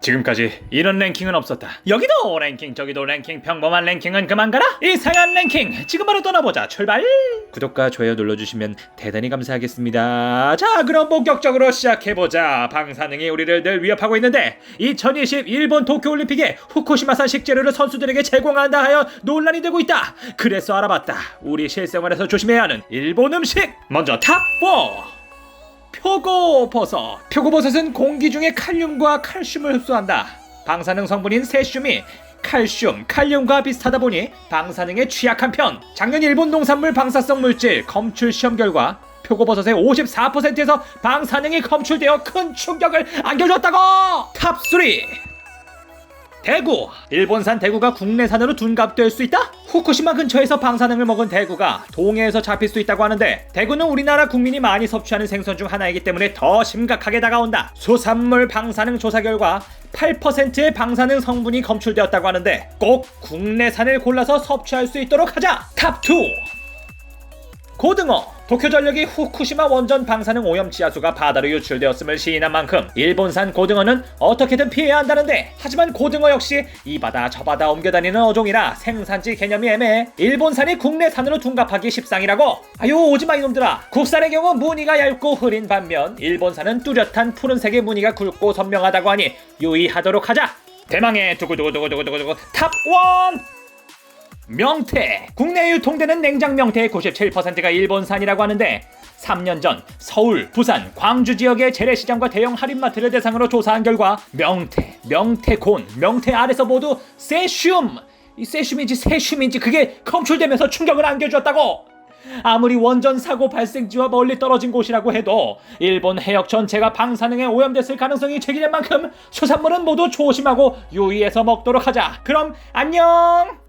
지금까지 이런 랭킹은 없었다. 여기도 랭킹, 저기도 랭킹, 평범한 랭킹은 그만 가라. 이상한 랭킹, 지금 바로 떠나보자. 출발. 구독과 좋아요 눌러주시면 대단히 감사하겠습니다. 자, 그럼 본격적으로 시작해보자. 방사능이 우리를 늘 위협하고 있는데 2020 일본 도쿄올림픽에 후쿠시마산 식재료를 선수들에게 제공한다 하여 논란이 되고 있다. 그래서 알아봤다. 우리 실생활에서 조심해야 하는 일본 음식. 먼저 탑 4. 표고버섯. 표고버섯은 공기 중에 칼륨과 칼슘을 흡수한다. 방사능 성분인 세슘이 칼슘, 칼륨과 비슷하다 보니 방사능에 취약한 편. 작년 일본 농산물 방사성 물질 검출 시험 결과 표고버섯의 54%에서 방사능이 검출되어 큰 충격을 안겨줬다고! 탑3! 대구! 일본산 대구가 국내산으로 둔갑될 수 있다? 후쿠시마 근처에서 방사능을 먹은 대구가 동해에서 잡힐 수 있다고 하는데 대구는 우리나라 국민이 많이 섭취하는 생선 중 하나이기 때문에 더 심각하게 다가온다. 수산물 방사능 조사 결과 8%의 방사능 성분이 검출되었다고 하는데 꼭 국내산을 골라서 섭취할 수 있도록 하자. 탑2! 고등어 도쿄 전력이 후쿠시마 원전 방사능 오염 지하수가 바다로 유출되었음을 시인한 만큼 일본산 고등어는 어떻게든 피해야 한다는데 하지만 고등어 역시 이 바다 저 바다 옮겨다니는 어종이라 생산지 개념이 애매해 일본산이 국내산으로 둔갑하기 십상이라고. 아유 오지마 이놈들아. 국산의 경우 무늬가 얇고 흐린 반면 일본산은 뚜렷한 푸른색의 무늬가 굵고 선명하다고 하니 유의하도록 하자. 대망의 두구두구두구두구두구 탑1 명태. 국내에 유통되는 냉장 명태의 97%가 일본산이라고 하는데 3년 전 서울, 부산, 광주 지역의 재래시장과 대형 할인마트를 대상으로 조사한 결과 명태, 명태곤, 명태 알에서 모두 세슘. 이 세슘인지 세슘인지 그게 검출되면서 충격을 안겨주었다고. 아무리 원전 사고 발생지와 멀리 떨어진 곳이라고 해도 일본 해역 전체가 방사능에 오염됐을 가능성이 제기된 만큼 수산물은 모두 조심하고 유의해서 먹도록 하자. 그럼 안녕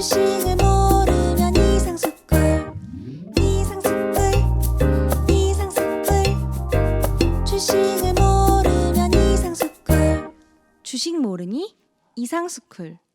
주식을 모르면 이상스쿨 이상스쿨 이상스쿨 주식을 모르면 이상스쿨 주식 모르니 이상스쿨